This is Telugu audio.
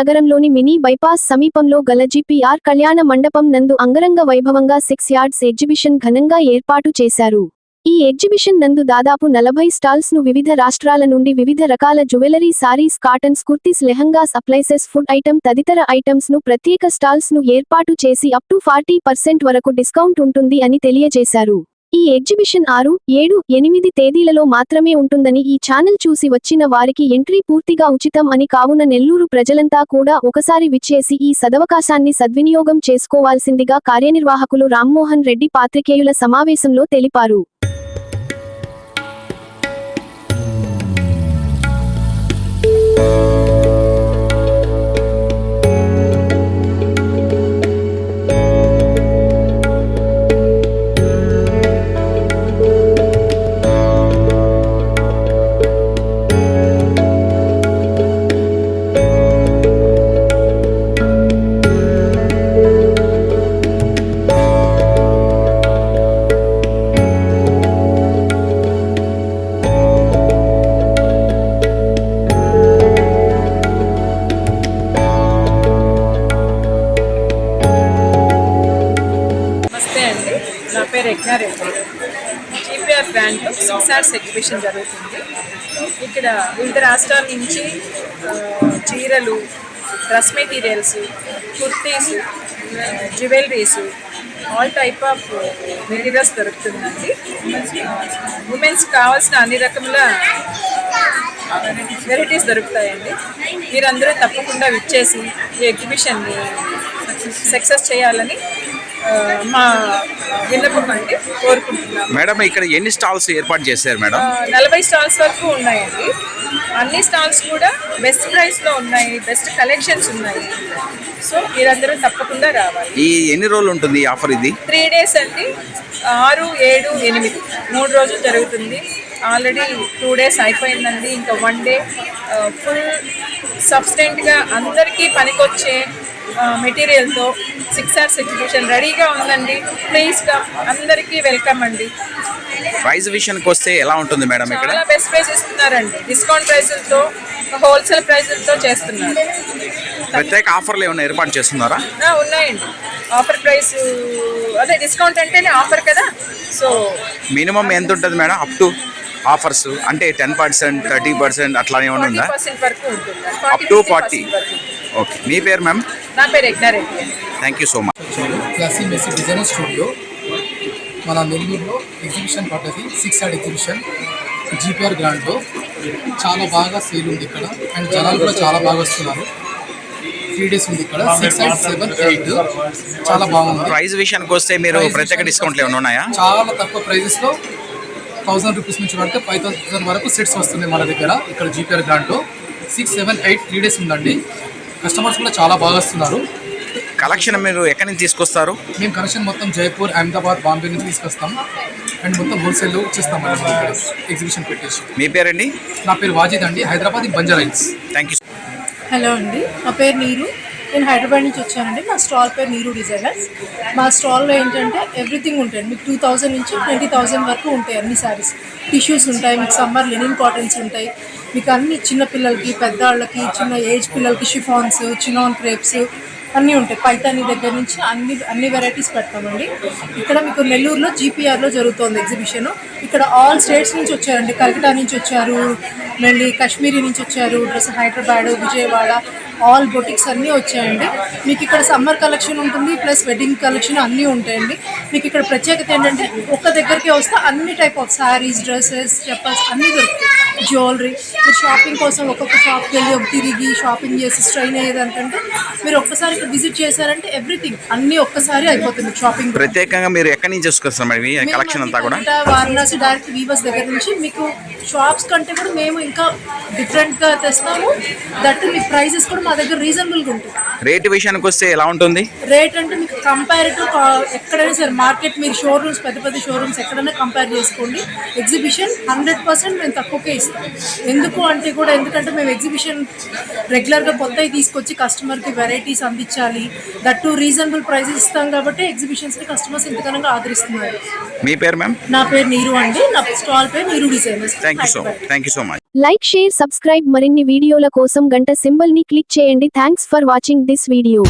నగరంలోని మినీ బైపాస్ సమీపంలో గల జిపిఆర్ కళ్యాణ మండపం నందు అంగరంగ వైభవంగా సిక్స్ యార్డ్స్ ఎగ్జిబిషన్ ఘనంగా ఏర్పాటు చేశారు. ఈ ఎగ్జిబిషన్ నందు దాదాపు నలభై స్టాల్స్ను వివిధ రాష్ట్రాల నుండి వివిధ రకాల జ్యువెలరీ సారీస్ కాటన్స్ కుర్తీస్ లెహంగాస్ అప్లైసెస్ ఫుడ్ ఐటమ్ తదితర ఐటమ్స్ను ప్రత్యేక స్టాల్స్ను ఏర్పాటు చేసి అప్ టు ఫార్టీ పర్సెంట్ వరకు డిస్కౌంట్ ఉంటుంది అని తెలియజేశారు. ఈ ఎగ్జిబిషన్ ఆరు ఏడు ఎనిమిది తేదీలలో మాత్రమే ఉంటుందని ఈ ఛానల్ చూసి వచ్చిన వారికి ఎంట్రీ పూర్తిగా ఉచితం అని కావున నెల్లూరు ప్రజలంతా కూడా ఒకసారి విచ్చేసి ఈ సదవకాశాన్ని సద్వినియోగం చేసుకోవాల్సిందిగా కార్యనిర్వాహకులు రామ్మోహన్ రెడ్డి పాత్రికేయుల సమావేశంలో తెలిపారు. నా పేరు యజ్ఞారెడ్డి జీపీఆర్ బ్రాండ్లో సిక్స్ ఆర్స్ ఎగ్జిబిషన్ జరుగుతుంది. ఇక్కడ వివిధ రాష్ట్రాల నుంచి చీరలు dress materials kurtis jewelleries all type of materials దొరుకుతుందండి. ఉమెన్స్ కావాల్సిన అన్ని రకముల వెరైటీస్ దొరుకుతాయండి. మీరందరూ తప్పకుండా విచ్చేసి ఈ ఎగ్జిబిషన్ని సక్సెస్ చేయాలని మా విన్నపం అండి కోరుకుంటున్నాము. మేడం ఇక్కడ ఎన్ని స్టాల్స్ ఏర్పాటు చేశారు మేడం? నలభై స్టాల్స్ వరకు ఉన్నాయండి. అన్ని స్టాల్స్ కూడా బెస్ట్ ప్రైస్లో ఉన్నాయి బెస్ట్ కలెక్షన్స్ ఉన్నాయి. సో మీరందరూ తప్పకుండా రావాలి. ఈ ఎన్ని రోజులు ఉంటుంది ఈ ఆఫర్ ఇది? త్రీ డేస్ అండి. ఆరు ఏడు ఎనిమిది. మూడు రోజులు జరుగుతుంది. ఆల్రెడీ టూ డేస్ అయిపోయిందండి. ఇంకా వన్ డే ఫుల్ సబ్స్టెంట్గా అందరికీ పనికొచ్చే మెటీరియల్తో సిక్స్ అవర్స్ ఎగ్జిబిషన్ రెడీగా ఉందండి. ప్లీజ్ కమ్ అందరికీ వెల్కమ్ అండి. ప్రైస్ విషయానికి వస్తే ఎలా ఉంటుంది మేడం ఇక్కడ? చాలా బెస్ట్ ప్రైస్ ఇస్తున్నారండి. డిస్కౌంట్ ప్రైసులతో హోల్సేల్ ప్రైసులతో చేస్తున్నారు. ప్రత్యేక ఆఫర్లు ఏమైనా ఏర్పాటు చేస్తున్నారా? ఆ, ఉన్నాయండి. ఆఫర్ ప్రైస్ అదే డిస్కౌంట్ అంటేనే ఆఫర్ కదా. సో మినిమం ఎంత ఉంటుంది మేడం? అప్ టు ఆఫర్స్ అంటే టెన్ పర్సెంట్ థర్టీ పర్సెంట్ అట్లా ఏమైనా ఉందా? పర్సెంట్ వరకు ఉంటుంది. Up to forty okay. మీ పేరు మ్యామ్ నా పేరు యజ్ఞారెడ్డి అండి. Thank you so much classy messy designer studio మన నెల్లూరులో ఎగ్జిబిషన్ పడ్డది సిక్స్ ఆర్ట్ ఎగ్జిబిషన్ జీపీఆర్ గ్రాండ్లో చాలా బాగా సేల్ ఉంది ఇక్కడ అండ్ జనాలు కూడా చాలా బాగా వస్తున్నారు. త్రీ డేస్ ఉంది ఇక్కడ సిక్స్ అండ్ సెవెన్ ఎయిట్ చాలా బాగుంది. ప్రైస్ విషయానికి వస్తే మీరు ప్రత్యేక డిస్కౌంట్లు ఏమైనా ఉన్నాయా? చాలా తక్కువ ప్రైజెస్లో థౌసండ్ రూపీస్ నుంచి పడితే ఫైవ్ థౌసండ్ వరకు సెట్స్ వస్తున్నాయి మన దగ్గర. ఇక్కడ GPR గ్రాండ్లో six seven eight three days ఉందండి. కస్టమర్స్ కూడా చాలా బాగా వస్తున్నారు. కలెక్షన్ మీరు ఎక్కడి నుంచి తీసుకొస్తారు? మేము కనెక్షన్ మొత్తం జైపూర్ అహ్మదాబాద్ బాంబే నుంచి తీసుకొస్తాం. అండ్ మొత్తం హోల్సేల్లో ఇచ్చేస్తాం ఎగ్జిబిషన్ పెట్టేసి. మీ పేరండి? నా పేరు వాజిద్ అండి. Hyderabad Banjara Hills. Thank you hello అండి. నా పేరు నీరు. నేను హైదరాబాద్ నుంచి వచ్చానండి. మా స్టాల్ పేరు నీరు డిజైనర్స్. మా స్టాల్లో ఏంటంటే ఎవ్రీథింగ్ ఉంటాయి మీకు టూ థౌజండ్ నుంచి ట్వంటీ థౌజండ్ వరకు ఉంటాయి అన్ని శారీస్ టిష్యూస్ ఉంటాయి మీకు సమ్మర్ లెనిన్ కాటన్స్ ఉంటాయి. మీకు అన్ని చిన్న పిల్లలకి పెద్దవాళ్ళకి చిన్న ఏజ్ పిల్లలకి షిఫాన్స్ చినాన్ క్రేప్స్ అన్నీ ఉంటాయి. పైతాని దగ్గర నుంచి అన్ని అన్ని వెరైటీస్ పెడతామండి. ఇక్కడ మీకు నెల్లూరులో జీపీఆర్లో జరుగుతోంది ఎగ్జిబిషన్ ఇక్కడ ఆల్ స్టేట్స్ నుంచి వచ్చారండి. కలకటా నుంచి వచ్చారు మళ్ళీ కాశ్మీరీ నుంచి వచ్చారు dress Hyderabad Vijayawada all boutiques అన్నీ వచ్చాయండి. మీకు ఇక్కడ సమ్మర్ కలెక్షన్ ఉంటుంది ప్లస్ వెడ్డింగ్ కలెక్షన్ అన్నీ ఉంటాయండి. మీకు ఇక్కడ ప్రత్యేకత ఏంటంటే ఒక్క దగ్గరికి వస్తే అన్ని type of saris dresses chappals అన్నీ దొరుకుతాయి. జ్యువెలరీ మీరు షాపింగ్ కోసం ఒక్కొక్క షాప్కి వెళ్ళి ఒక తిరిగి షాపింగ్ చేసి స్ట్రైన్ అయ్యేదంటే మీరు ఒక్కసారి విజిట్ చేశారంటే ఎవ్రీథింగ్ అన్నీ ఒక్కసారి అయిపోతుంది షాపింగ్. ప్రత్యేకంగా మీరు ఎక్కడి నుంచి తీసుకొస్తారు మేడం ఈ కలెక్షన్ అంతా కూడా? వారణాసి డైరెక్ట్ వీవర్స్ దగ్గర నుంచి మీకు షాప్స్ కంటే కూడా మేము ఇంకా డిఫరెంట్గా తెస్తాము. దట్ మీ ప్రైజెస్ కూడా మా దగ్గర రీజనబుల్గా ఉంటుంది రేటు విషయానికి వస్తే ఎలా ఉంటుంది? రేట్ అంటే మీకు కంపారిటివ్ ఎక్కడైనా సరే మార్కెట్ మీరు షోరూమ్స్ పెద్ద పెద్ద షోరూమ్స్ ఎక్కడైనా కంపేర్ చేసుకోండి. ఎగ్జిబిషన్ హండ్రెడ్ పర్సెంట్ మేము తక్కువకే ఇస్తాం. ఎందుకు అంటే కూడా ఎందుకంటే మేము ఎగ్జిబిషన్ రెగ్యులర్గా కొత్తవి తీసుకొచ్చి కస్టమర్కి వెరైటీస్ అందించాలి దట్ టు రీజనబుల్ ప్రైజెస్ ఇస్తాం కాబట్టి ఎగ్జిబిషన్స్ని కస్టమర్స్ ఇంతకనంగా ఆదరిస్తున్నారు. మీ పేరు మ్యామ్ నా పేరు నీరు అండి. నా స్టాల్ పేరు Neeru designers. Thank you so thank you so much like share subscribe మరిన్ని వీడియోల కోసం గంట సింబల్ని క్లిక్ చేయండి. Thanks for watching this video